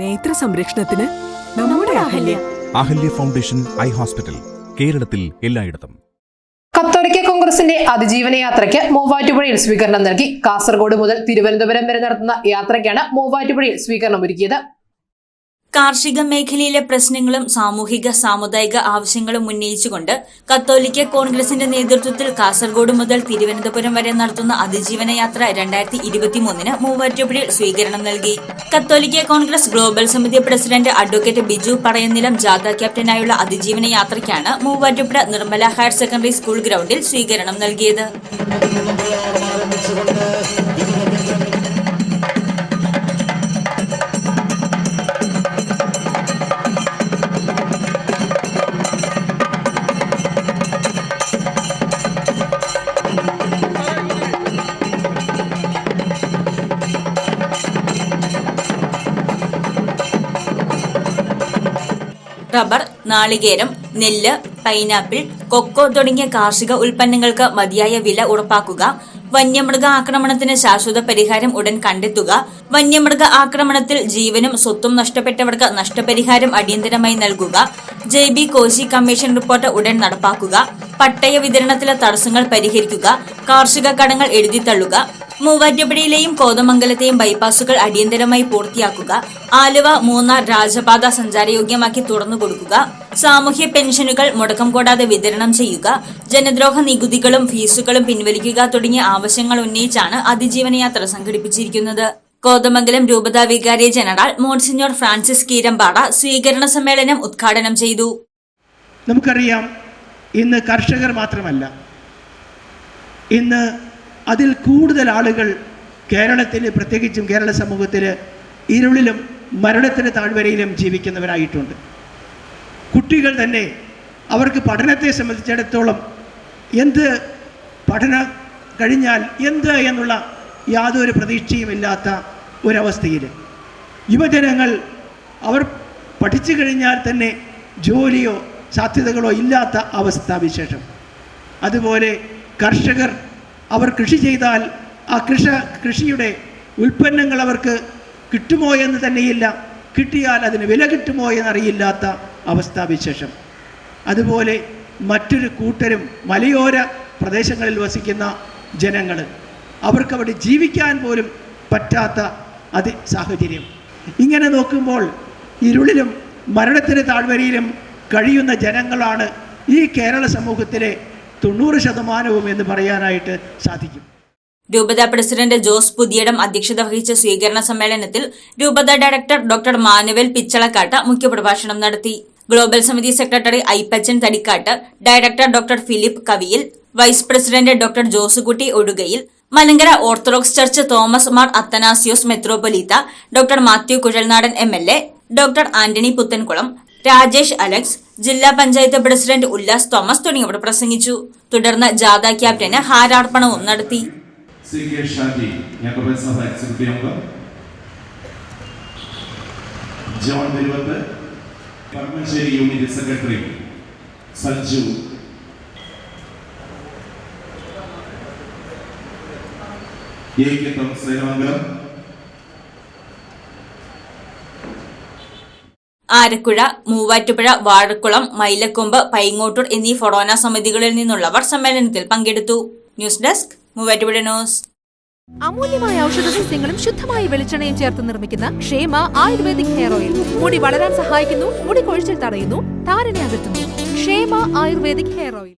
നേത്ര സംരക്ഷണത്തിന് നമ്മുടെ Ahalya. Ahalya. Foundation eye hospital കേരളത്തിൽ എല്ലായിടത്തും. കത്തോലിക്ക കോൺഗ്രസിന്റെ അതിജീവന യാത്രയ്ക്ക് മൂവാറ്റുപുഴയിൽ സ്വീകരണം നൽകി. കാസർഗോഡ് മുതൽ തിരുവനന്തപുരം വരെ നടത്തുന്ന യാത്രയ്ക്കാണ് മൂവാറ്റുപുഴയിൽ സ്വീകരണം ഒരുക്കിയത്. കാർഷിക മേഖലയിലെ പ്രശ്നങ്ങളും സാമൂഹിക സാമുദായിക ആവശ്യങ്ങളും ഉന്നയിച്ചുകൊണ്ട് കത്തോലിക്ക കോൺഗ്രസിന്റെ നേതൃത്വത്തിൽ കാസർഗോഡ് മുതൽ തിരുവനന്തപുരം വരെ നടത്തുന്ന അതിജീവന യാത്ര രണ്ടായിരത്തി ഇരുപത്തിമൂന്നിന് മൂവാറ്റുപുഴയിൽ സ്വീകരണം നൽകി. കത്തോലിക്ക കോൺഗ്രസ് ഗ്ലോബൽ സമിതി പ്രസിഡന്റ് അഡ്വക്കേറ്റ് ബിജു പറയനിലം ജാഥ ക്യാപ്റ്റനായുള്ള അതിജീവന യാത്രയ്ക്കാണ് Muvattupuzha Nirmala higher secondary school ഗ്രൗണ്ടിൽ സ്വീകരണം നൽകിയത്. റബ്ബർ നാളികേരം നെല്ല് പൈനാപ്പിൾ കൊക്കോ തുടങ്ങിയ കാർഷിക ഉൽപ്പന്നങ്ങൾക്ക് മതിയായ വില ഉറപ്പാക്കുക. വന്യമൃഗ ആക്രമണത്തിന് ശാശ്വത പരിഹാരം ഉടൻ കണ്ടെത്തുക. വന്യമൃഗ ആക്രമണത്തിൽ ജീവനും സ്വത്തും നഷ്ടപ്പെട്ടവർക്ക് നഷ്ടപരിഹാരം അടിയന്തരമായി നൽകുക. J B Koshy commission report ഉടൻ നടപ്പാക്കുക. പട്ടയ വിതരണത്തിലെ തടസ്സങ്ങൾ പരിഹരിക്കുക. കാർഷിക കടങ്ങൾ എഴുതിത്തള്ളുക. മൂവാറ്റുപുഴയിലെയും കോതമംഗലത്തെയും ബൈപ്പാസുകൾ അടിയന്തരമായി പൂർത്തിയാക്കുക ആലുവ മൂന്നാർ രാജപാത സഞ്ചാരയോഗ്യമാക്കി തുറന്നു കൊടുക്കുക സാമൂഹ്യ പെൻഷനുകൾ മുടക്കം കൂടാതെ വിതരണം ചെയ്യുക ജനദ്രോഹ നികുതികളും ഫീസുകളും പിൻവലിക്കുക തുടങ്ങിയ ആവശ്യങ്ങൾ ഉന്നയിച്ചാണ് അതിജീവന യാത്ര സംഘടിപ്പിച്ചിരിക്കുന്നത്. കോതമംഗലം രൂപതാ വികാരി ജനറൽ മോൺസിഞ്ഞോർ ഫ്രാൻസിസ് കീരമ്പാട സ്വീകരണ സമ്മേളനം ഉദ്ഘാടനം ചെയ്തു. നമുക്കറിയാം ഇന്ന് കർഷകർ മാത്രമല്ല ഇന്ന് അതിൽ കൂടുതൽ ആളുകൾ കേരളത്തിൽ പ്രത്യേകിച്ചും കേരള സമൂഹത്തിൽ ഇരുളിലും മരണത്തിന് താഴ്വരയിലും ജീവിക്കുന്നവരായിട്ടുണ്ട്. കുട്ടികൾ തന്നെ അവർക്ക് പഠനത്തെ സംബന്ധിച്ചിടത്തോളം എന്ത് പഠനം കഴിഞ്ഞാൽ എന്ത് എന്നുള്ള യാതൊരു പ്രതീക്ഷയുമില്ലാത്ത ഒരവസ്ഥയിൽ. യുവജനങ്ങൾ അവർ പഠിച്ചു കഴിഞ്ഞാൽ തന്നെ ജോലിയോ സാധ്യതകളോ ഇല്ലാത്ത അവസ്ഥാവിശേഷം അതുപോലെ കർഷകർ അവർ കൃഷി ചെയ്താൽ ആ കൃഷ കൃഷിയുടെ ഉൽപ്പന്നങ്ങൾ അവർക്ക് കിട്ടുമോ എന്ന് തന്നെയില്ല. കിട്ടിയാൽ അതിന് വില കിട്ടുമോ എന്നറിയില്ലാത്ത അവസ്ഥാവിശേഷം അതുപോലെ മറ്റൊരു കൂട്ടരും മലയോര പ്രദേശങ്ങളിൽ വസിക്കുന്ന ജനങ്ങൾ അവർക്കവിടെ ജീവിക്കാൻ പോലും പറ്റാത്ത അതി സാഹചര്യം ഇങ്ങനെ നോക്കുമ്പോൾ ഇരുളിലും മരണത്തിന് താഴ്വരയിലും കഴിയുന്ന ജനങ്ങളാണ് ഈ കേരള സമൂഹത്തിലെ തൊണ്ണൂറ് ശതമാനവും എന്ന് പറയാനായിട്ട് സാധിക്കും. രൂപത പ്രസിഡന്റ് ജോസ് പുതിയടം അധ്യക്ഷത വഹിച്ച സ്വീകരണ സമ്മേളനത്തിൽ രൂപത ഡയറക്ടർ ഡോക്ടർ മാനുവൽ പിച്ചളക്കാട്ട് മുഖ്യപ്രഭാഷണം നടത്തി. ഗ്ലോബൽ സമിതി secretary Aippachan Thadikkattu director doctor Philip Kaviyil vice president doctor Josekutty Ozhukayil Malankara Orthodox Church Thomas Mar Athanasios മെത്രോപൊലീത്ത doctor Mathew Kuzhalnadan M L A doctor Antony Puthenkulam Rajesh Alex ജില്ലാ panchayat president Ullas Thomas തുടങ്ങിയവർ പ്രസംഗിച്ചു. തുടർന്ന് ജാഥ ക്യാപ്റ്റന് ഹാരാർപ്പണവും നടത്തി. Secretary Sanju. Arakkuzha Muvattupuzha Vazhakulam Mylakombu Paingottoor എന്നീ ഫൊറോന സമിതികളിൽ നിന്നുള്ളവർ സമ്മേളനത്തിൽ പങ്കെടുത്തു. News desk Muvattupuzha news. അമൂല്യമായ ഔഷധ സസ്യങ്ങളും ശുദ്ധമായ വെളിച്ചെണ്ണയും ചേർത്ത് നിർമ്മിക്കുന്ന ക്ഷേമ ആയുർവേദിക് ഹെയർ ഓയിൽ. മുടി വളരാൻ സഹായിക്കുന്നു മുടി കൊഴിച്ചിൽ തടയുന്നു താരനെ അകറ്റുന്നു. ക്ഷേമ ആയുർവേദിക് ഹെയർ ഓയിൽ.